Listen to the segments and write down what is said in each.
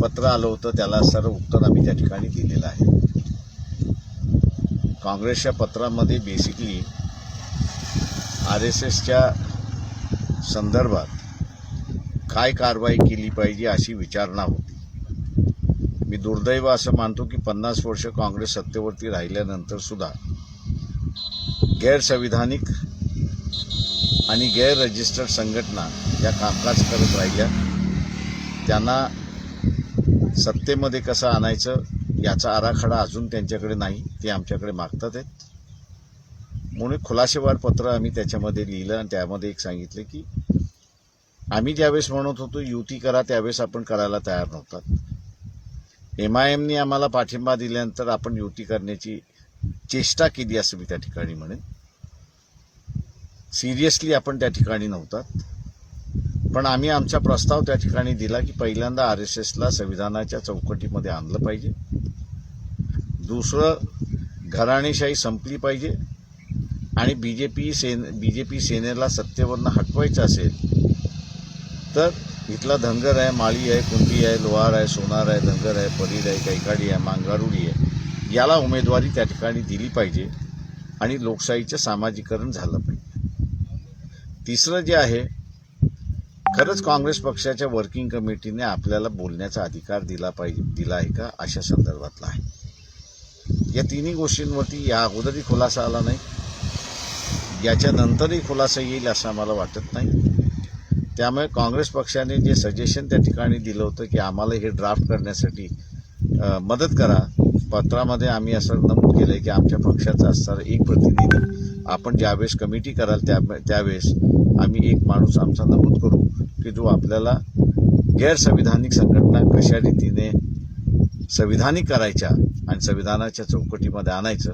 पत्र आलं होतं त्याला सर्व उत्तर आम्ही त्या ठिकाणी दिलेलं आहे. काँग्रेसच्या पत्रामध्ये बेसिकली आर एस एसच्या संदर्भात काय कारवाई केली पाहिजे अशी विचारणा होती. मी दुर्दैव असं मानतो की पन्नास वर्ष काँग्रेस सत्तेवरती राहिल्यानंतर सुद्धा गैरसंविधानिक आणि गैर रजिस्टर्ड संघटना या कामकाज करत राहिल्या. त्यांना सत्तेमध्ये कसं आणायचं याचा आराखडा अजून त्यांच्याकडे नाही ते आमच्याकडे मागतात आहेत. म्हणून खुलाशेवार पत्र आम्ही त्याच्यामध्ये लिहिलं आणि त्यामध्ये एक सांगितलं की आम्ही ज्यावेळेस म्हणत होतो युती करा त्यावेळेस आपण करायला तयार नव्हतात. एम आय एमनी आम्हाला पाठिंबा दिल्यानंतर आपण युती करण्याची चेष्टा केली असं मी त्या ठिकाणी म्हणेन. सिरियसली आपण त्या ठिकाणी नव्हतात. पण आम्ही आमचा प्रस्ताव त्या ठिकाणी दिला की पहिल्यांदा आर एस एसला संविधानाच्या चौकटीमध्ये आणलं पाहिजे. दुसरं घराणेशाही संपली पाहिजे. आणि B J P Sen B J P सेनेला सत्तेवरनं हटवायचं असेल तर इथला धनगर आहे माळी आहे कुंडी आहे लोहार आहे सोनार आहे धनगर आहे परीर आहे कैकाडी आहे मांगारुडी आहे याला उमेदवारी त्या ठिकाणी दिली पाहिजे आणि लोकशाहीचं सामाजिकरण झालं पाहिजे. तिसरं जे आहे खरंच काँग्रेस पक्षाच्या वर्किंग कमिटीने आपल्याला बोलण्याचा अधिकार दिला पाहिजे दिला आहे का? अशा संदर्भातला आहे. या तिन्ही गोष्टींवरती या अगोदरही खुलासा आला नाही. याच्यानंतरही खुलासा येईल असं आम्हाला वाटत नाही. त्यामुळे काँग्रेस पक्षाने जे सजेशन त्या ठिकाणी दिलं होतं की आम्हाला हे ड्राफ्ट करण्यासाठी मदत करा. पत्रामध्ये आम्ही असं नमूद केलं आहे की आमच्या पक्षाचा असणारा एक प्रतिनिधी आपण ज्यावेळेस कमिटी कराल त्या त्यावेळेस आम्ही एक माणूस आमचा नमूद करू की जो आपल्याला गैरसंविधानिक संघटना कशा रीतीने संविधानिक करायच्या आणि संविधानाच्या चौकटीमध्ये आणायचं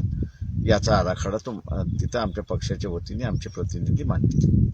याचा आराखडा तो तिथं आमच्या पक्षाच्या वतीने आमचे प्रतिनिधी मांडतील.